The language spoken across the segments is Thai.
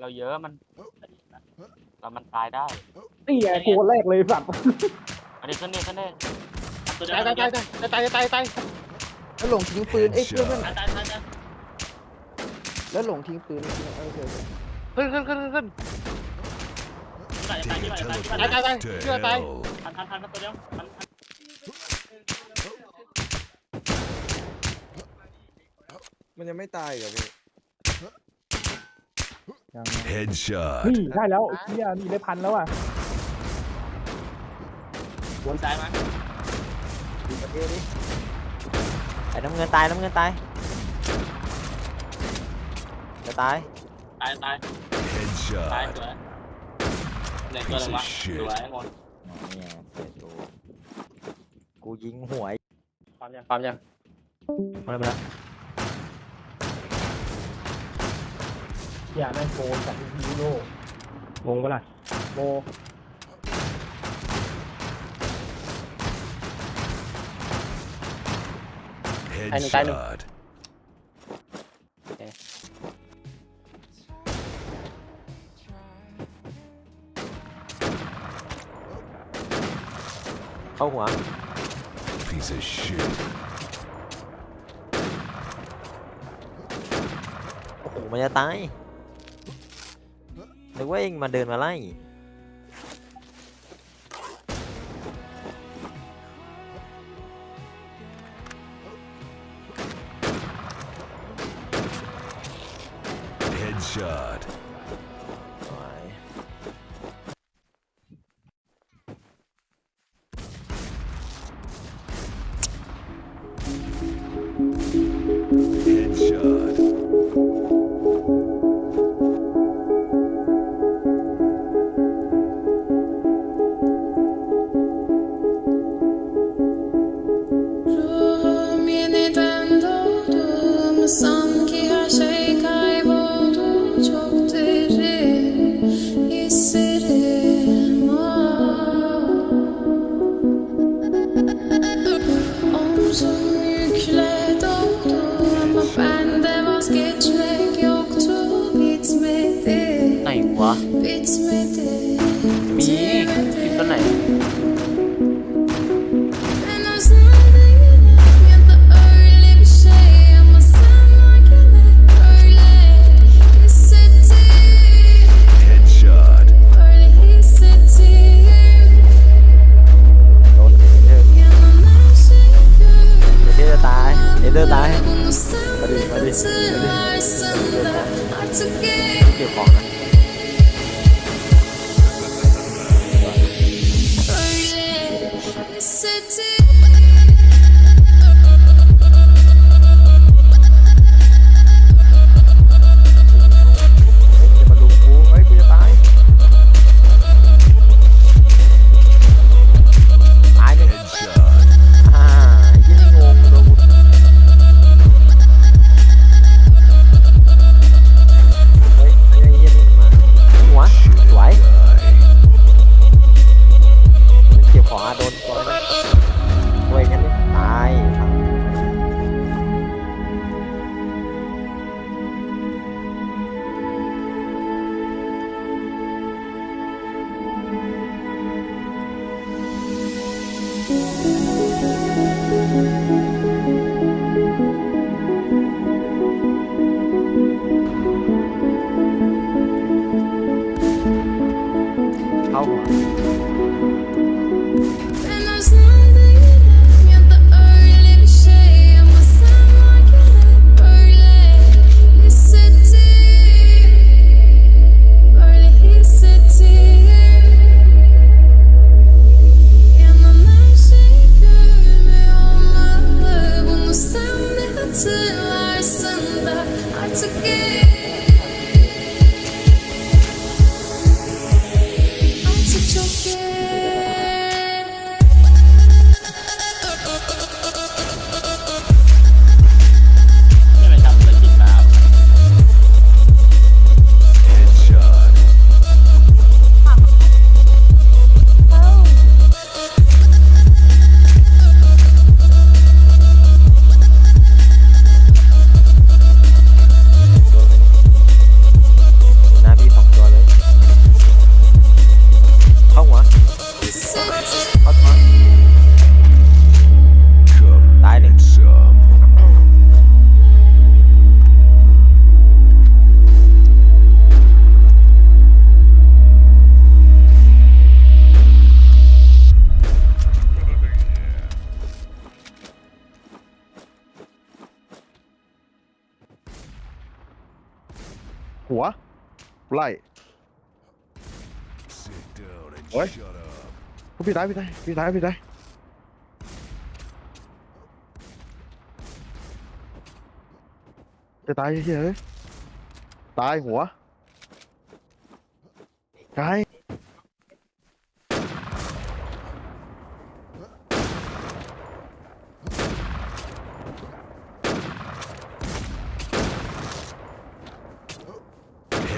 เราเยอะมัน เรามันตายได้นี่ไงกูคนแรกเลยสัตว์อันนี้ขึ้นนี่ขึ้นนี่ตัวเดียตายวตายตายตายตายตายตายแล้วหลงทิ้งปืนเอ้ยเพื่อนเพื่อนตายตายตายตายแล้วหลงทิ้งปืนเอ้ยเออเออเออขึ้นขึ้นขึ้นขึ้น ตายตายที่ไหนตายที่ไหนตายตายตายเชื่อตายทันทันทันตัวเดียวทันมันยังไม่ตายเหรอพี่ ยัง Headshot. นี่ได้แล้วไอ้เหี้ยนี่ได้พันแล้วอะวนซ้ายมาไอ้น้ำเงินตายน้ำเงินตายจะตายตายตายตาย Headshot. สวยเหลือตัวหนึ่งวะสวยหมดเนี่ยเสร็จกูกูยิงหัวไอ้ความยังความยังมาแล้วมาแล้ว อย่าแม่งโกงจากฮีโร่งงปะล่ะโก Headshot. เข้าหัว Piece of shit. โอ้โหมันจะตาย นึกว่าเองมาเดินมาไล่ Headshot. ไหนวะมีที่ เก็บของ เข้า หัว ไล่โอ้ยพี่ตายพี่ตายพี่ตายพี่ตายจะตายเฉยเอ้ยตายหัวตาย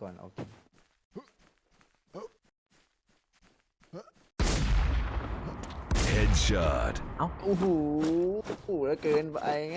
ยินนี่บอกก็มาดิ Headshot. Headshot. โอ้โหโอ้โหแล้วเกินไปไง